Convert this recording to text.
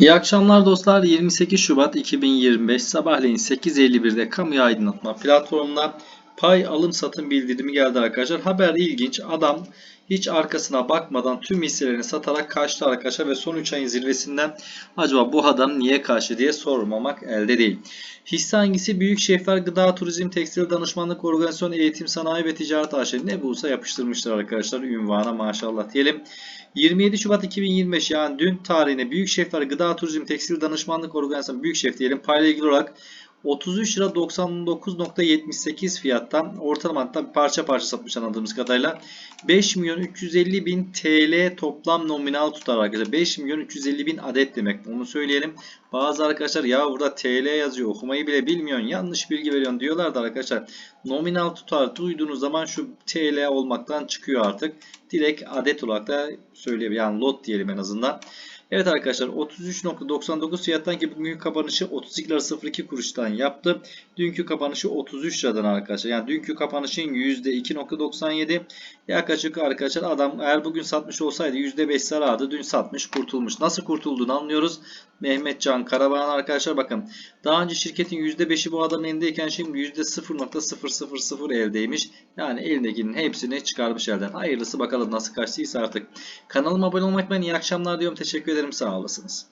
İyi akşamlar dostlar. 28 Şubat 2025 sabahleyin 8.51'de kamuya aydınlatma platformuna pay alım satım bildirimi geldi arkadaşlar. Haber ilginç. Adam hiç arkasına bakmadan tüm hisselerini satarak kaçtı arkadaşlar ve son 3 ayın zirvesinden acaba bu adam niye kaçtı diye sormamak elde değil. Hisse hangisi? Büyük Şehirler Gıda Turizm Tekstil Danışmanlık Organizasyon Eğitim Sanayi ve Ticaret AŞ ne bulsa yapıştırmışlar arkadaşlar. Ünvana maşallah diyelim. 27 Şubat 2025 yani dün tarihine Büyük Şefler Gıda Turizm Tekstil Danışmanlık Organizasyonu Büyük Şef diyelim payla ilgili olarak 33 lira 99.78 fiyattan ortalama hatta parça parça satmış anladığımız kadarıyla 5 milyon 350 bin TL toplam nominal tutar arkadaşlar. 5 milyon 350 bin adet demek. Onu söyleyelim. Bazı arkadaşlar ya burada TL yazıyor okumayı bile bilmiyorsun yanlış bilgi veriyorsun diyorlar da arkadaşlar nominal tutar duyduğunuz zaman şu TL olmaktan çıkıyor artık. Direkt adet olarak da söyleyelim yani lot diyelim en azından. Evet arkadaşlar 33.99 fiyattan ki bugünkü kapanışı 32 lira 02 kuruştan yaptı. Dünkü kapanışı 33 liradan arkadaşlar. Yani dünkü kapanışın %2.97 yaklaşık arkadaşlar adam eğer bugün satmış olsaydı %5 zarardı. Dün satmış kurtulmuş. Nasıl kurtulduğunu anlıyoruz. Mehmet Can Karabayan arkadaşlar bakın. Daha önce şirketin %5'i bu adamın elindeyken şimdi %0.000 eldeymiş. Yani elindekinin hepsini çıkarmış elden. Hayırlısı bakalım nasıl kaçtıysa artık. Kanalıma abone olmayı unutmayın. İyi akşamlar diyorum. Teşekkür ederim. Sağ olasınız.